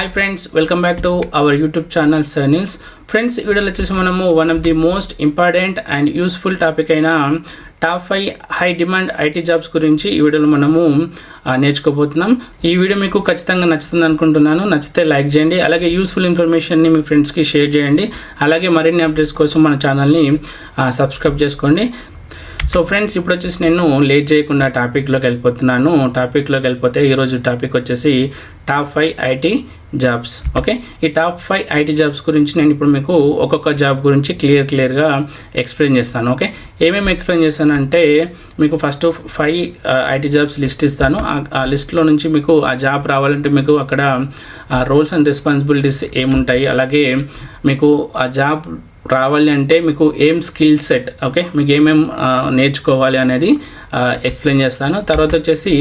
Hi friends welcome back to our YouTube channel సర్నిల్స్ friends ఈ వీడియోలో వచ్చేసి మనము one of the most important and useful topic అయిన top five high demand IT jobs గురించి ఈ వీడియోలో మనము నేర్చుకోబోతున్నాం. ఈ వీడియో మీకు ఖచ్చితంగా నచ్చుతుంది అనుకుంటున్నాను. నచ్చితే లైక్ చేయండి. అలాగే యూస్ఫుల్ ఇన్ఫర్మేషన్ని మీ ఫ్రెండ్స్కి షేర్ చేయండి. అలాగే మరిన్ని అప్డేట్స్ కోసం మన ఛానల్ని సబ్స్క్రైబ్ చేసుకోండి. సో ఫ్రెండ్స్ ఇప్పుడు వచ్చేసి నేను లేట్ చేయకుండా టాపిక్లోకి వెళ్ళిపోతున్నాను. టాపిక్లోకి వెళ్ళిపోతే ఈరోజు టాపిక్ వచ్చేసి top five IT jobs okay ఈ టాప్ ఫైవ్ ఐటీ జాబ్స్ గురించి నేను ఇప్పుడు మీకు ఒక్కొక్క జాబ్ గురించి క్లియర్ క్లియర్గా ఎక్స్ప్లెయిన్ చేస్తాను. ఓకే ఏమేమి ఎక్స్ప్లెయిన్ చేస్తానంటే మీకు first five IT jobs list ఇస్తాను. ఆ- లిస్ట్లో నుంచి మీకు ఆ జాబ్ రావాలంటే మీకు అక్కడ రోల్స్ అండ్ రెస్పాన్సిబిలిటీస్ ఏముంటాయి? అలాగే మీకు ఆ జాబ్ రావాలి అంటే మీకు ఏం స్కిల్ సెట్ ఓకే మీకు ఏమేం uh, నేర్చుకోవాలి అనేది ఎక్స్ప్లెయిన్ చేస్తాను. తర్వాత వచ్చేసి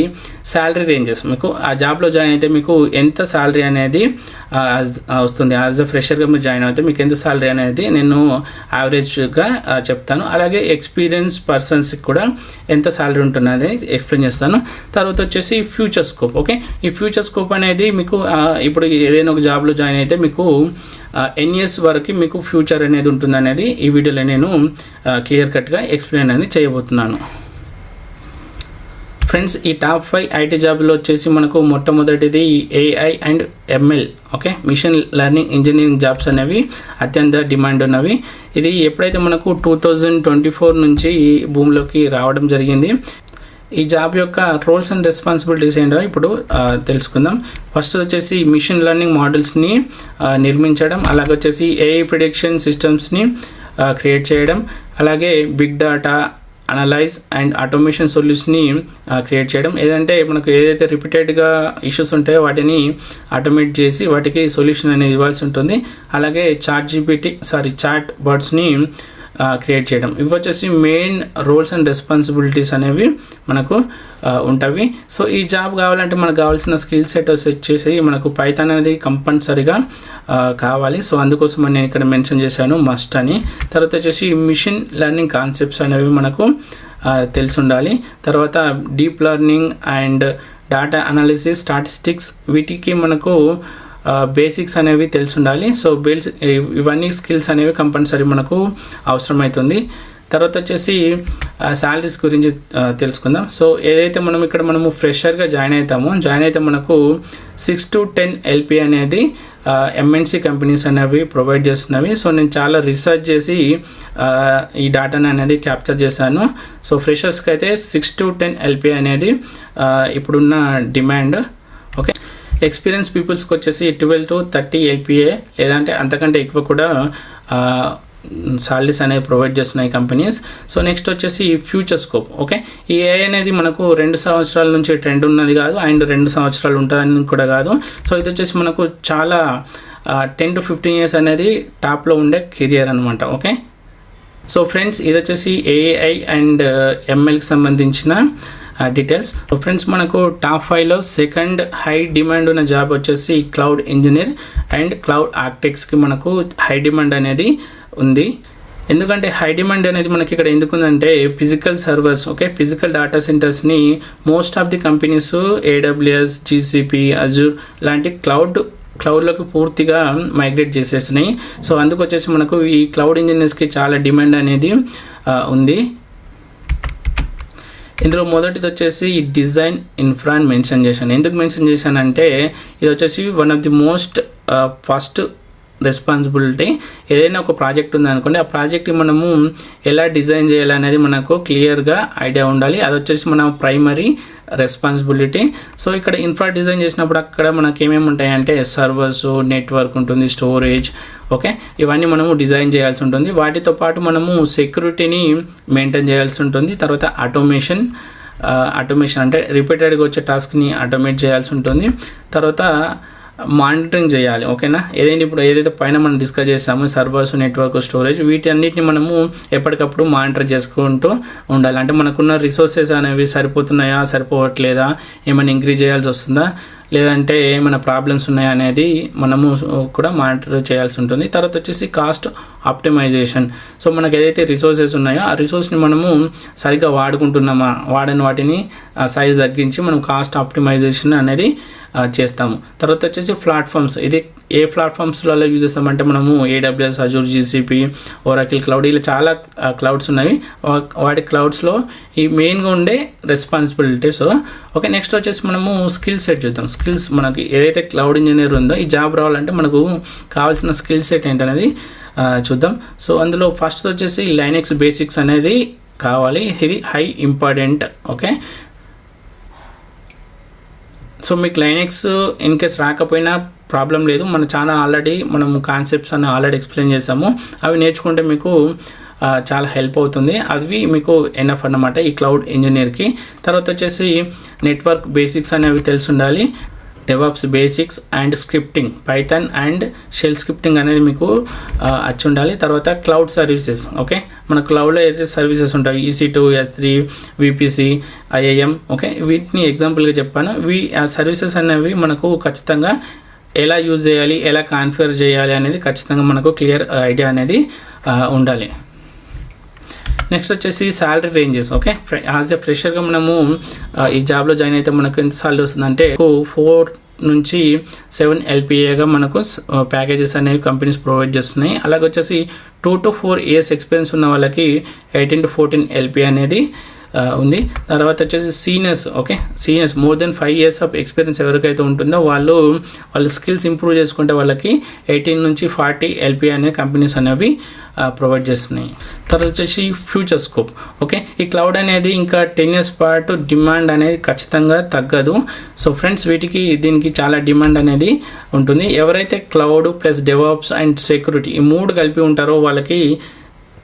శాలరీ రేంజెస్ మీకు ఆ జాబ్లో జాయిన్ అయితే మీకు ఎంత శాలరీ అనేది వస్తుంది. యాజ్ అ ఫ్రెషర్గా మీరు జాయిన్ అయితే మీకు ఎంత శాలరీ అనేది నేను యావరేజ్గా చెప్తాను. అలాగే ఎక్స్పీరియన్స్ పర్సన్స్కి కూడా ఎంత శాలరీ ఉంటుంది ఎక్స్ప్లెయిన్ చేస్తాను. తర్వాత వచ్చేసి ఫ్యూచర్ స్కోప్ ఓకే ఈ ఫ్యూచర్ స్కోప్ అనేది మీకు ఇప్పుడు ఏదైనా ఒక జాబ్లో జాయిన్ అయితే మీకు ఎన్ ఇయర్స్ వరకు మీకు ఫ్యూచర్ అనేది ఉంటుంది అనేది ఈ వీడియోలో నేను క్లియర్ కట్గా ఎక్స్ప్లెయిన్ అనేది చేయబోతున్నాను. ఫ్రెండ్స్ ఈ టాప్ ఫైవ్ ఐటీ జాబ్లో వచ్చేసి మనకు మొట్టమొదటిది AI and ML okay? Machine learning engineering jobs అనేవి అత్యంత డిమాండ్ ఉన్నవి. ఇది ఎప్పుడైతే మనకు టూ థౌజండ్ ట్వంటీ ఫోర్ నుంచి ఈ భూమిలోకి రావడం జరిగింది ఈ జాబ్ యొక్క రోల్స్ అండ్ రెస్పాన్సిబిలిటీస్ ఏంటో ఇప్పుడు తెలుసుకుందాం. ఫస్ట్ వచ్చేసి మిషన్ లెర్నింగ్ మోడల్స్ని నిర్మించడం అలాగే వచ్చేసి ఏఐ ప్రిడిక్షన్ సిస్టమ్స్ని క్రియేట్ చేయడం అలాగే big data analyse and automation సొల్యూషన్ని create చేయడం. ఏదంటే మనకు ఏదైతే రిపీటెడ్గా ఇష్యూస్ ఉంటాయో వాటిని ఆటోమేట్ చేసి వాటికి సొల్యూషన్ అనేది ఇవ్వాల్సి ఉంటుంది. అలాగే చాట్ జీపీటీ సారీ చాట్ బర్డ్స్ని క్రియేట్ చేయడం. ఇవి వచ్చేసి మెయిన్ రోల్స్ అండ్ రెస్పాన్సిబిలిటీస్ అనేవి మనకు ఉంటాయి. ఉంటవి సో ఈ జాబ్ కావాలంటే మనకు కావాల్సిన స్కిల్ సెట్ వచ్చేసి మనకు పైథాన్ అనేది కంపల్సరీగా కావాలి. సో అందుకోసం నేను ఇక్కడ మెన్షన్ చేశాను మస్ట్ అని. తర్వాత వచ్చేసి మిషన్ లెర్నింగ్ కాన్సెప్ట్స్ అనేవి మనకు తెలిసి ఉండాలి తర్వాత deep learning and data analysis statistics వీటికి మనకు బేసిక్స్ అనేవి తెలిసి ఉండాలి సో బిల్స్ ఇవన్నీ స్కిల్స్ అనేవి కంపల్సరీ మనకు అవసరమవుతుంది తర్వాత వచ్చేసి శాలరీస్ గురించి తెలుసుకుందాం. సో ఏదైతే మనం ఇక్కడ మనము ఫ్రెషర్గా జాయిన్ అవుతామో జాయిన్ అయితే మనకు సిక్స్ టు టెన్ ఎల్పి అనేది ఎంఎన్సి కంపెనీస్ అనేవి ప్రొవైడ్ చేస్తున్నవి. సో నేను చాలా రీసెర్చ్ చేసి ఈ డేటాని అనేది క్యాప్చర్ చేశాను. సో ఫ్రెషర్స్కి అయితే సిక్స్ టు టెన్ ఎల్పి అనేది ఇప్పుడున్న డిమాండ్ ఎక్స్పీరియన్స్ పీపుల్స్కి వచ్చేసి ట్వెల్వ్ టు థర్టీ ఎల్పిఏ లేదంటే అంతకంటే ఎక్కువ కూడా సాలరీస్ అనేవి ప్రొవైడ్ చేస్తున్నాయి కంపెనీస్ సో నెక్స్ట్ వచ్చేసి ఫ్యూచర్ స్కోప్ ఓకే ఈ ఏఐ అనేది మనకు రెండు సంవత్సరాల నుంచి ట్రెండ్ ఉన్నది కాదు అండ్ రెండు సంవత్సరాలు ఉంటుందని కూడా కాదు. సో ఇది వచ్చేసి మనకు చాలా టెన్ టు ఫిఫ్టీన్ ఇయర్స్ అనేది టాప్లో ఉండే కెరియర్ అనమాట ఓకే సో ఫ్రెండ్స్ ఇది వచ్చేసి ఏఐ అండ్ ఎంఎల్కి సంబంధించిన డీటెయిల్స్ సో ఫ్రెండ్స్ మనకు టాప్ ఫైవ్లో సెకండ్ హై డిమాండ్ ఉన్న జాబ్ వచ్చేసి క్లౌడ్ ఇంజనీర్ అండ్ క్లౌడ్ ఆర్కిటెక్ట్స్కి మనకు హై డిమాండ్ అనేది ఉంది. ఎందుకంటే హై డిమాండ్ అనేది మనకి ఇక్కడ ఎందుకుందంటే physical servers okay physical data సెంటర్స్ని most of the companies AWS GCP Azure లాంటి క్లౌడ్ క్లౌడ్లోకి పూర్తిగా మైగ్రేట్ చేసేసినాయి. సో అందుకు వచ్చేసి మనకు ఈ క్లౌడ్ ఇంజనీర్స్కి చాలా డిమాండ్ అనేది ఉంది. ఇందులో మొదటిది వచ్చేసి ఈ డిజైన్ ఇన్ఫ్రా అని మెన్షన్ చేశాను. ఎందుకు మెన్షన్ చేశానంటే ఇది వచ్చేసి one of the most first responsibility ఏదైనా ఒక ప్రాజెక్ట్ ఉందనుకోండి ఆ ప్రాజెక్ట్ని మనము ఎలా డిజైన్ చేయాలనేది మనకు క్లియర్గా ఐడియా ఉండాలి. అది వచ్చేసి మన ప్రైమరీ రెస్పాన్సిబిలిటీ సో ఇక్కడ ఇన్ఫ్రా డిజైన్ చేసినప్పుడు అక్కడ మనకి ఏమేమి ఉంటాయంటే సర్వర్స్ నెట్వర్క్ ఉంటుంది స్టోరేజ్ ఓకే ఇవన్నీ మనము డిజైన్ చేయాల్సి ఉంటుంది. వాటితో పాటు మనము సెక్యూరిటీని మెయింటైన్ చేయాల్సి ఉంటుంది. తర్వాత ఆటోమేషన్ ఆటోమేషన్ అంటే రిపీటెడ్గా వచ్చే టాస్క్ని ఆటోమేట్ చేయాల్సి ఉంటుంది. తర్వాత మానిటరింగ్ చేయాలి ఓకేనా ఏదైతే ఇప్పుడు ఏదైతే పైన మనం డిస్కస్ చేసామో సర్వర్స్ నెట్వర్క్ స్టోరేజ్ వీటన్నిటిని మనము ఎప్పటికప్పుడు మానిటర్ చేసుకుంటూ ఉండాలి. అంటే మనకున్న రిసోర్సెస్ అనేవి సరిపోతున్నాయా సరిపోవట్లేదా? ఏమైనా ఇంక్రీజ్ చేయాల్సి వస్తుందా? లేదంటే ఏమైనా ప్రాబ్లమ్స్ ఉన్నాయా అనేది మనము కూడా మానిటర్ చేయాల్సి ఉంటుంది. తర్వాత వచ్చేసి కాస్ట్ ఆప్టిమైజేషన్ సో మనకు ఏదైతే రిసోర్సెస్ ఉన్నాయో ఆ రిసోర్స్ని మనము సరిగ్గా వాడుకుంటున్నామా? వాడని వాటిని సైజ్ తగ్గించి మనం కాస్ట్ ఆప్టిమైజేషన్ అనేది చేస్తాము. తర్వాత వచ్చేసి ప్లాట్ఫామ్స్ ఇది ఏ ప్లాట్ఫామ్స్లలో యూజ్ చేస్తామంటే మనము AWS Azure GCP Oracle cloud ఇలా చాలా క్లౌడ్స్ ఉన్నాయి. వా- వాటి క్లౌడ్స్లో ఈ మెయిన్గా ఉండే రెస్పాన్సిబిలిటీస్ ఓకే నెక్స్ట్ వచ్చేసి మనము స్కిల్ సెట్ చూద్దాం. స్కిల్స్ మనకి ఏదైతే క్లౌడ్ ఇంజనీర్ ఉందో ఈ జాబ్ రావాలంటే మనకు కావాల్సిన స్కిల్ సెట్ ఏంటనేది చూద్దాం. సో అందులో ఫస్ట్ వచ్చేసి లైనెక్స్ బేసిక్స్ అనేది కావాలి. ఇది హై ఇంపార్టెంట్ ఓకే. సో మీకు లైనెక్స్ ఇన్ కేస్ రాకపోయినా ప్రాబ్లం లేదు. మన ఛానల్ ఆల్రెడీ మనం కాన్సెప్ట్స్ అని ఆల్రెడీ ఎక్స్ప్లెయిన్ చేసాము. అవి నేర్చుకుంటే మీకు చాలా హెల్ప్ అవుతుంది. అవి మీకు ఎనఫ్ అన్నమాట ఈ క్లౌడ్ ఇంజనీర్కి తర్వాత వచ్చేసి నెట్వర్క్ బేసిక్స్ అనేవి తెలిసి ఉండాలి DevOps basics and scripting Python and shell scripting అనేది మీకు వచ్చి ఉండాలి తర్వాత క్లౌడ్ సర్వీసెస్ ఓకే మన క్లౌడ్లో అయితే సర్వీసెస్ ఉంటాయి EC two S three VPC IIM okay వీటిని ఎగ్జాంపుల్గా చెప్పాను. వీ ఆ సర్వీసెస్ అనేవి మనకు ఖచ్చితంగా ఎలా యూజ్ చేయాలి ఎలా కాన్ఫిగర్ చేయాలి అనేది ఖచ్చితంగా మనకు క్లియర్ ఐడియా uh, అనేది uh, ఉండాలి. నెక్స్ట్ వచ్చేసి salary ranges okay as a ఫ్రెషర్గా మనము uh, ఈ జాబ్లో జాయిన్ అయితే మనకు ఎంత సాలరీ వస్తుందంటే ఫోర్ నుంచి సెవెన్ ఎల్పిఏగా మనకు ప్యాకేజెస్ అనేవి కంపెనీస్ ప్రొవైడ్ చేస్తున్నాయి. అలాగే వచ్చేసి two to four years experience ఉన్న వాళ్ళకి ఎయిటీన్ టు ఫోర్టీన్ ఎల్పి అనేది ఉంది. తర్వాత వచ్చేసి seniors okay seniors more than five years of experience ఎవరికైతే ఉంటుందో వాళ్ళు వాళ్ళ స్కిల్స్ ఇంప్రూవ్ చేసుకుంటే వాళ్ళకి ఎయిటీన్ నుంచి ఫార్టీ ఎల్పీ అనే కంపెనీస్ అనేవి ప్రొవైడ్ చేస్తున్నాయి. తర్వాత వచ్చేసి ఫ్యూచర్ స్కోప్ ఓకే ఈ క్లౌడ్ అనేది ఇంకా టెన్ ఇయర్స్ పాటు డిమాండ్ అనేది ఖచ్చితంగా తగ్గదు. సో ఫ్రెండ్స్ వీటికి దీనికి చాలా డిమాండ్ అనేది ఉంటుంది. ఎవరైతే cloud plus DevOps and security ఈ మూడు కలిపి ఉంటారో వాళ్ళకి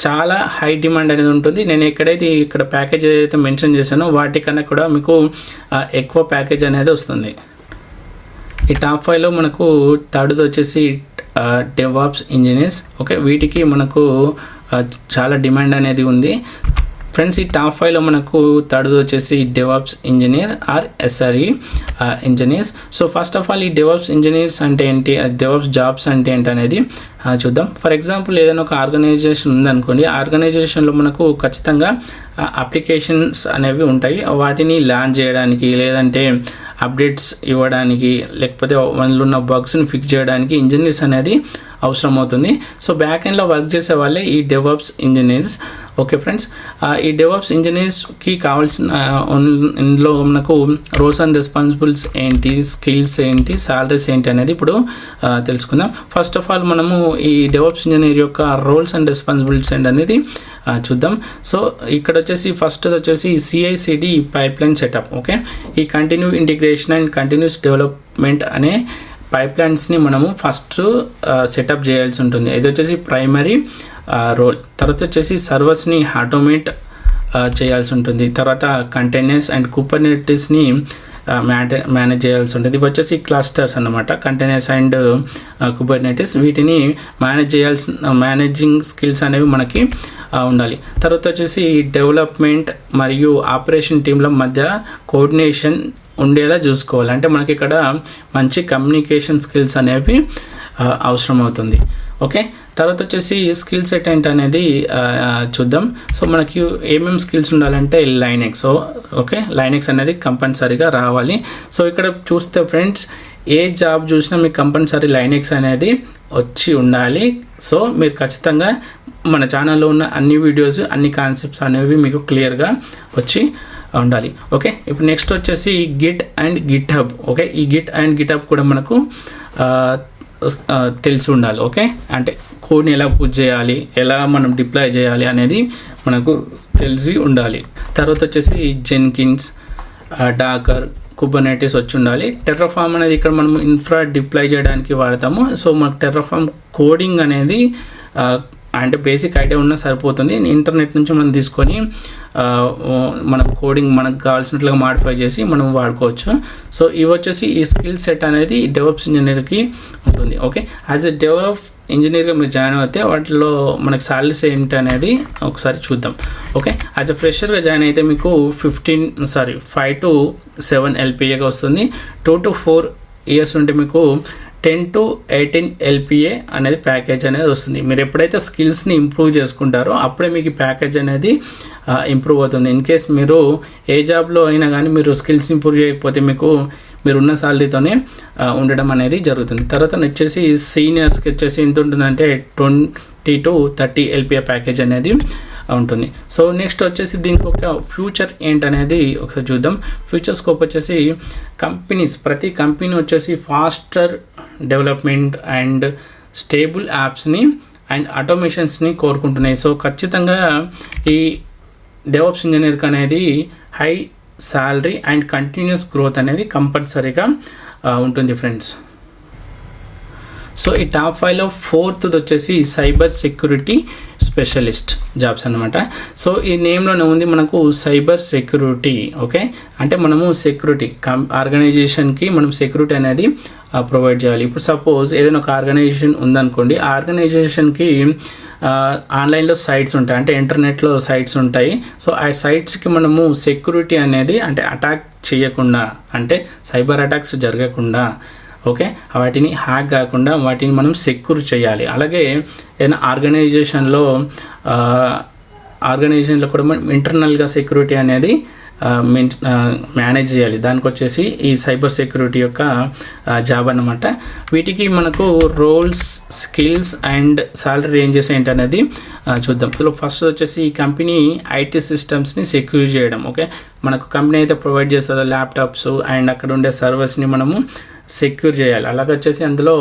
చాలా హై డిమాండ్ అనేది ఉంటుంది. నేను ఎక్కడైతే ఇక్కడ ప్యాకేజ్ ఏదైతే మెన్షన్ చేశానో వాటికన్నా కూడా మీకు ఎక్కువ ప్యాకేజ్ అనేది వస్తుంది. ఈ టాప్ ఫైవ్లో మనకు థర్డ్ది వచ్చేసి డెవాప్స్ ఇంజనీర్స్ ఓకే వీటికి మనకు చాలా డిమాండ్ అనేది ఉంది. ఫ్రెండ్స్ ఈ టాప్ ఫైవ్లో మనకు థర్డ్ వచ్చేసి DevOps engineer or SRE engineers so first of all ఈ డెవాప్స్ ఇంజనీర్స్ అంటే ఏంటి? డెవాప్స్ జాబ్స్ అంటే ఏంటి అనేది uh, చూద్దాం. ఫర్ ఎగ్జాంపుల్ ఏదైనా ఒక ఆర్గనైజేషన్ ఉందనుకోండి ఆర్గనైజేషన్లో మనకు ఖచ్చితంగా uh, అప్లికేషన్స్ అనేవి ఉంటాయి. వాటిని లాంచ్ చేయడానికి లేదంటే అప్డేట్స్ ఇవ్వడానికి లేకపోతే వాళ్ళు ఉన్న బగ్స్ని ఫిక్స్ చేయడానికి ఇంజనీర్స్ అనేది అవసరం అవుతుంది సో బ్యాక్ ఎండ్లో వర్క్ చేసే వాళ్ళే ఈ డెవలప్స్ ఇంజనీర్స్ ఓకే ఫ్రెండ్స్ ఈ డెవలప్స్ ఇంజనీర్స్కి కావాల్సిన ఇందులో మనకు రోల్స్ అండ్ రెస్పాన్సిబుల్స్ ఏంటి స్కిల్స్ ఏంటి సాలరీస్ ఏంటి అనేది ఇప్పుడు తెలుసుకుందాం. ఫస్ట్ ఆఫ్ ఆల్ మనము ఈ డెవలప్స్ ఇంజనీర్ యొక్క రోల్స్ అండ్ రెస్పాన్సిబిలిటీస్ ఏంటి అనేది చూద్దాం. సో ఇక్కడ వచ్చేసి ఫస్ట్ వచ్చేసి CI CD pipeline setup okay ఈ continue integration and continuous development అనే పైప్ లైన్స్ని మనము ఫస్ట్ సెటప్ చేయాల్సి ఉంటుంది. ఇది వచ్చేసి ప్రైమరీ రోల్ తర్వాత వచ్చేసి సర్వర్స్ని ఆటోమేట్ చేయాల్సి ఉంటుంది. తర్వాత కంటైనర్స్ అండ్ కూపర్నెటిస్ని మ్యాటే మేనేజ్ చేయాల్సి ఉంటుంది. ఇవి వచ్చేసి క్లస్టర్స్ అన్నమాట. కంటైనర్స్ అండ్ కుబర్నెటిస్ వీటిని మేనేజ్ చేయాల్సిన మేనేజింగ్ స్కిల్స్ అనేవి మనకి ఉండాలి. తర్వాత వచ్చేసి డెవలప్మెంట్ మరియు ఆపరేషన్ టీంల మధ్య కోఆర్డినేషన్ ఉండేలా చూసుకోవాలి. అంటే మనకి ఇక్కడ మంచి కమ్యూనికేషన్ స్కిల్స్ అనేవి అవసరం అవుతుంది ఓకే? తర్వాత వచ్చేసి స్కిల్ సెట్ ఏంటి అనేది చూద్దాం. సో మనకి ఏమేమి స్కిల్స్ ఉండాలంటే లైనెక్స్ సో ఓకే? లైనెక్స్ అనేది కంపల్సరీగా రావాలి. సో ఇక్కడ చూస్తే ఫ్రెండ్స్ ఏ జాబ్ చూసినా మీకు కంపల్సరీ లైనెక్స్ అనేది వచ్చి ఉండాలి. సో మీరు ఖచ్చితంగా మన ఛానల్లో ఉన్న అన్ని వీడియోస్ అన్ని కాన్సెప్ట్స్ అనేవి మీకు క్లియర్గా వచ్చి ఉండాలి. ఓకే? ఇప్పుడు నెక్స్ట్ వచ్చేసి Git and GitHub okay? ఈ గిట్ అండ్ గిట్ హబ్ కూడా మనకు తెలిసి ఉండాలి. ఓకే? అంటే కోడ్ని ఎలా పూజ చేయాలి ఎలా మనం డిప్లాయ్ చేయాలి అనేది మనకు తెలిసి ఉండాలి. తర్వాత వచ్చేసి జెన్కిన్స్ డాకర్ కుబర్నైటిస్ వచ్చి ఉండాలి. టెర్రఫామ్ అనేది ఇక్కడ మనం ఇన్ఫ్రా డిప్లాయ్ చేయడానికి వాడతాము. సో మనకు టెర్రఫామ్ కోడింగ్ అనేది అంటే బేసిక్ ఐడియా ఉన్నా సరిపోతుంది. ఇంటర్నెట్ నుంచి మనం తీసుకొని ఆ, మనం కోడింగ్ మనకు కావాల్సినట్లుగా మాడిఫై చేసి మనం వాడుకోవచ్చు. సో ఇవి వచ్చేసి ఈ స్కిల్ సెట్ అనేది డెవలప్స్ ఇంజనీర్కి ఉంటుంది. ఓకే యాజ్ ఎ డెవలప్ ఇంజనీర్గా మీరు జాయిన్ అయితే వాటిలో మనకి సాలరీస్ ఏంటి అనేది ఒకసారి చూద్దాం. ఓకే యాజ్ అ ఫ్రెషర్గా జాయిన్ అయితే మీకు fifteen sorry five to seven ఎల్పిఏగా వస్తుంది. టూ టు ఫోర్ ఇయర్స్ ఉంటే మీకు టెన్ టు ఎయిటీన్ ఎల్పిఏ అనేది ప్యాకేజ్ అనేది వస్తుంది. మీరు ఎప్పుడైతే స్కిల్స్ని ఇంప్రూవ్ చేసుకుంటారో అప్పుడే మీకు ప్యాకేజ్ అనేది ఇంప్రూవ్ అవుతుంది. ఇన్ కేస్ మీరు ఏ జాబ్లో అయినా కానీ మీరు స్కిల్స్ ఇంప్రూవ్ చేయకపోతే మీకు మీరు ఉన్న ఉండడం అనేది జరుగుతుంది. తర్వాత వచ్చేసి సీనియర్స్కి వచ్చేసి ఎంత ఉంటుందంటే twenty to thirty LPA package అనేది ఉంటుంది. సో నెక్స్ట్ వచ్చేసి దీనికి ఒక ఫ్యూచర్ ఏంటనేది ఒకసారి చూద్దాం. ఫ్యూచర్ స్కోప్ వచ్చేసి కంపెనీస్ ప్రతి కంపెనీ వచ్చేసి ఫాస్టర్ డెవలప్మెంట్ అండ్ స్టేబుల్ యాప్స్ని అండ్ ఆటోమేషన్స్ని కోరుకుంటున్నాయి. సో ఖచ్చితంగా ఈ డెవలప్స్ ఇంజనీర్ అనేది high salary and continuous growth అనేది కంపల్సరీగా ఉంటుంది ఫ్రెండ్స్. సో ఈ టాప్ ఫైవ్లో ఫోర్త్ వచ్చేసి సైబర్ సెక్యూరిటీ స్పెషలిస్ట్ జాబ్స్ అనమాట సో ఈ నేమ్లోనే ఉంది మనకు సైబర్ సెక్యూరిటీ ఓకే? అంటే మనము సెక్యూరిటీ కం ఆర్గనైజేషన్కి మనం సెక్యూరిటీ అనేది ప్రొవైడ్ చేయాలి. ఇప్పుడు సపోజ్ ఏదైనా ఒక ఆర్గనైజేషన్ ఉందనుకోండి ఆ ఆర్గనైజేషన్కి ఆన్లైన్లో సైట్స్ ఉంటాయి. అంటే ఇంటర్నెట్లో సైట్స్ ఉంటాయి. సో ఆ సైట్స్కి మనము సెక్యూరిటీ అనేది అంటే అటాక్ చేయకుండా అంటే సైబర్ అటాక్స్ జరగకుండా ఓకే? వాటిని హ్యాక్ కాకుండా వాటిని మనం సెక్యూర్ చేయాలి. అలాగే ఏదైనా ఆర్గనైజేషన్లో ఆర్గనైజేషన్లో కూడా మనం ఇంటర్నల్గా సెక్యూరిటీ అనేది మేనేజ్ చేయాలి. దానికి వచ్చేసి ఈ సైబర్ సెక్యూరిటీ యొక్క జాబ్ అనమాట వీటికి మనకు roles skills and salary ranges ఏంటనేది చూద్దాం. ఇందులో ఫస్ట్ వచ్చేసి ఈ కంపెనీ ఐటీ సిస్టమ్స్ని సెక్యూర్ చేయడం. ఓకే? మనకు కంపెనీ అయితే ప్రొవైడ్ చేస్తుందో ల్యాప్టాప్స్ అండ్ అక్కడ ఉండే సర్వర్స్ని మనము సెక్యూర్ చేయాలి. అలాగే వచ్చేసి అందులో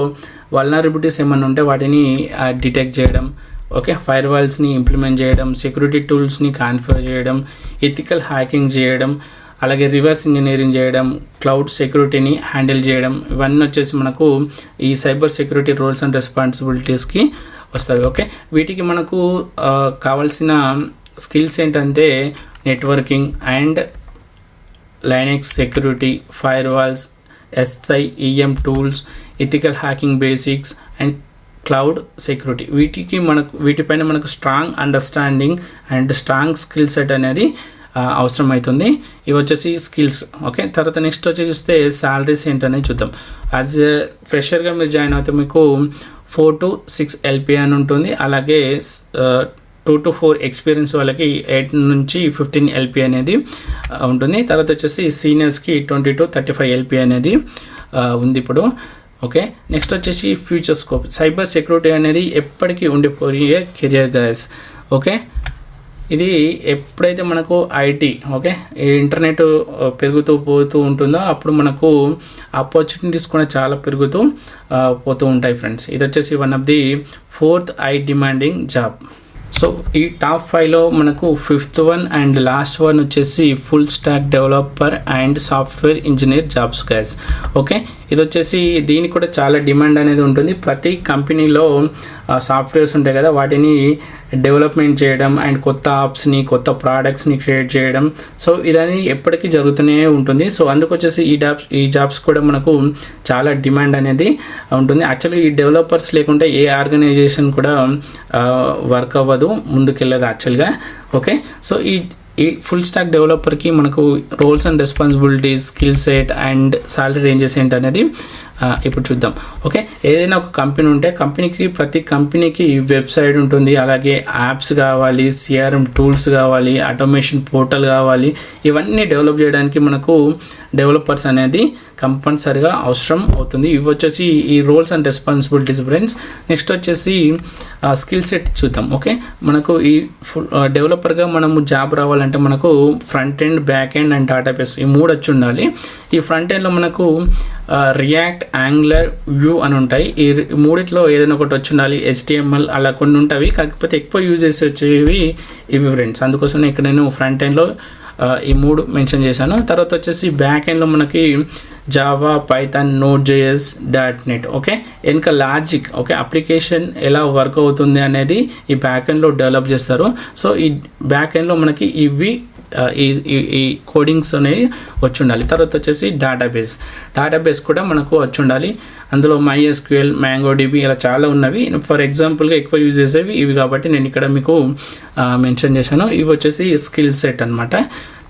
వల్నరబిలిటీస్ ఏమైనా ఉంటే వాటిని డిటెక్ట్ చేయడం ఓకే? ఫైర్ వాల్స్ని ఇంప్లిమెంట్ చేయడం సెక్యూరిటీ టూల్స్ని కాన్ఫర్ చేయడం ఎథికల్ హ్యాకింగ్ చేయడం అలాగే రివర్స్ ఇంజనీరింగ్ చేయడం క్లౌడ్ సెక్యూరిటీని హ్యాండిల్ చేయడం ఇవన్నీ వచ్చేసి మనకు ఈ సైబర్ సెక్యూరిటీ రోల్స్ అండ్ రెస్పాన్సిబిలిటీస్కి వస్తాయి ఓకే? వీటికి మనకు కావాల్సిన స్కిల్స్ ఏంటంటే networking and Linux security firewalls SIEM tools ethical hacking basics and cloud security వీటికి మనకు వీటిపైన మనకు strong understanding and strong skill set అనేది అవసరం అవుతుంది ఇవి వచ్చేసి స్కిల్స్ ఓకే తర్వాత నెక్స్ట్ వచ్చి చూస్తే శాలరీస్ ఏంటనేది చూద్దాం. యాజ్ ఎ ఫ్రెషర్గా మీరు జాయిన్ అయితే మీకు ఫోర్ టు సిక్స్ ఎల్పి అని ఉంటుంది. అలాగే టూ టు ఫోర్ ఎక్స్పీరియన్స్ వాళ్ళకి ఎయిట్ నుంచి ఫిఫ్టీన్ ఎల్పి అనేది ఉంటుంది. తర్వాత వచ్చేసి సీనియర్స్కి twenty to thirty five LP అనేది ఉంది ఇప్పుడు. ఓకే నెక్స్ట్ వచ్చేసి ఫ్యూచర్ స్కోప్ సైబర్ సెక్యూరిటీ అనేది ఎప్పటికీ ఉండిపోయే కెరియర్ గైస్ ఓకే ఇది ఎప్పుడైతే మనకు ఐటీ ఓకే ఇంటర్నెట్ పెరుగుతూ పోతూ ఉంటుందో అప్పుడు మనకు ఆపర్చునిటీస్ కూడా చాలా పెరుగుతూ పోతూ ఉంటాయి ఫ్రెండ్స్ ఇది వచ్చేసి one of the fourth high demanding job so ఈ టాప్ ఫైవ్లో మనకు fifth one and last one వచ్చేసి full stack developer and software engineer jobs guys okay ఇది వచ్చేసి దీనికి కూడా చాలా డిమాండ్ అనేది ఉంటుంది. ప్రతి కంపెనీలో సాఫ్ట్వేర్స్ ఉంటాయి కదా వాటిని డెవలప్మెంట్ చేయడం అండ్ కొత్త యాప్స్ని కొత్త ప్రోడక్ట్స్ని క్రియేట్ చేయడం. సో ఇదని ఎప్పటికీ జరుగుతూనే ఉంటుంది. సో అందుకు వచ్చేసి ఈ జాబ్స్ ఈ జాబ్స్ కూడా మనకు చాలా డిమాండ్ అనేది ఉంటుంది. యాక్చువల్గా ఈ డెవలపర్స్ లేకుంటే ఏ ఆర్గనైజేషన్ కూడా వర్క్ అవ్వదు ముందుకెళ్ళదు యాక్చువల్గా. ఓకే? సో ఈ ఈ ఫుల్ స్టాక్ డెవలపర్కి మనకు roles and responsibilities skill set and salary ranges ఏంటనేది ఇప్పుడు చూద్దాం. ఓకే? ఏదైనా ఒక కంపెనీ ఉంటే కంపెనీకి ప్రతి కంపెనీకి వెబ్సైట్ ఉంటుంది. అలాగే యాప్స్ కావాలి సిఆర్ఎం టూల్స్ కావాలి ఆటోమేషన్ పోర్టల్ కావాలి. ఇవన్నీ డెవలప్ చేయడానికి మనకు డెవలపర్స్ అనేది కంపల్సరిగా అవసరం అవుతుంది. ఇవి వచ్చేసి ఈ roles and responsibilities friends. Next వచ్చేసి స్కిల్ సెట్ చూద్దాం. ఓకే? మనకు ఈ ఫుల్ డెవలపర్గా మనము జాబ్ రావాలంటే మనకు front end back end and database ఈ మూడు వచ్చి ఉండాలి. ఈ ఫ్రంట్ ఎండ్లో మనకు రియాక్ట్ యాంగులర్ వ్యూ అని ఉంటాయి. ఈ మూడిట్లో ఏదైనా ఒకటి వచ్చి ఉండాలి. హెచ్డిఎంఎల్ అలా కొన్ని ఉంటాయి కాకపోతే ఎక్కువ యూజ్ చేసి వచ్చేవి ఇవి ఫ్రెండ్స్ అందుకోసం ఇక్కడ నేను ఫ్రంట్ ఎండ్లో ఈ మూడు మెన్షన్ చేశాను. తర్వాత వచ్చేసి బ్యాక్ ఎండ్లో మనకి Java Python Node JS dot net okay వెనుక లాజిక్ ఓకే అప్లికేషన్ ఎలా వర్క్ అవుతుంది అనేది ఈ బ్యాక్ ఎండ్లో డెవలప్ చేస్తారు. సో ఈ బ్యాక్ ఎండ్లో మనకి ఇవి ఈ ఈ- ఈ కోడింగ్స్ అనేవి వచ్చి ఉండాలి. తర్వాత వచ్చేసి డేటాబేస్ డేటాబేస్ కూడా మనకు వచ్చి ఉండాలి. అందులో మైఎస్క్యూఎల్ మ్యాంగో డిబి ఇలా చాలా ఉన్నవి. ఫర్ ఎగ్జాంపుల్గా ఎక్కువ యూజ్ చేసేవి ఇవి కాబట్టి నేను ఇక్కడ మీకు మెన్షన్ చేశాను. ఇవి వచ్చేసి స్కిల్ సెట్ అనమాట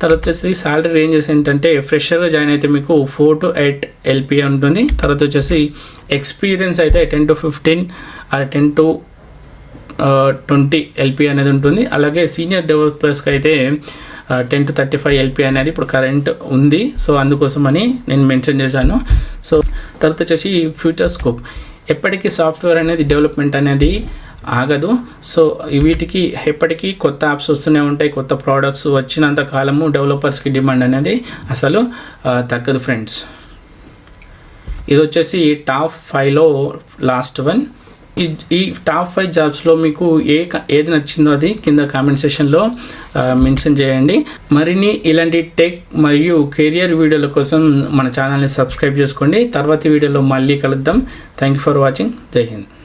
తర్వాత వచ్చేసి శాలరీ రేంజెస్ ఏంటంటే ఫ్రెషర్గా జాయిన్ అయితే మీకు ఫోర్ టు ఎయిట్ ఎల్పిఏ ఉంటుంది. తర్వాత వచ్చేసి ఎక్స్పీరియన్స్ అయితే ten to fifteen ten to twenty LP అనేది ఉంటుంది. అలాగే సీనియర్ డెవలపర్స్కి అయితే ten to thirty five LP అనేది ఇప్పుడు కరెంట్ ఉంది. సో అందుకోసమని నేను మెన్షన్ చేశాను. సో తర్వాత వచ్చేసి ఫ్యూచర్ స్కోప్. ఎప్పటికీ సాఫ్ట్వేర్ అనేది డెవలప్మెంట్ అనేది ఆగదు. సో వీటికి ఎప్పటికీ కొత్త యాప్స్ వస్తూనే ఉంటాయి. కొత్త ప్రోడక్ట్స్ వచ్చినంత కాలము డెవలపర్స్కి డిమాండ్ అనేది అసలు తగ్గదు ఫ్రెండ్స్. ఇది వచ్చేసి టాప్ ఫైవ్లో లాస్ట్ వన్. ఈ ఈ టాప్ ఫైవ్ జాబ్స్లో మీకు ఏ క- ఏది నచ్చిందో అది కింద కామెంట్ సెషన్లో మెన్షన్ చేయండి. మరిన్ని ఇలాంటి టెక్ మరియు కెరియర్ వీడియోల కోసం మన ఛానల్ని సబ్స్క్రైబ్ చేసుకోండి. తర్వాతి వీడియోలో మళ్ళీ కలుద్దాం. థ్యాంక్ యూ ఫర్ వాచింగ్ జై హింద్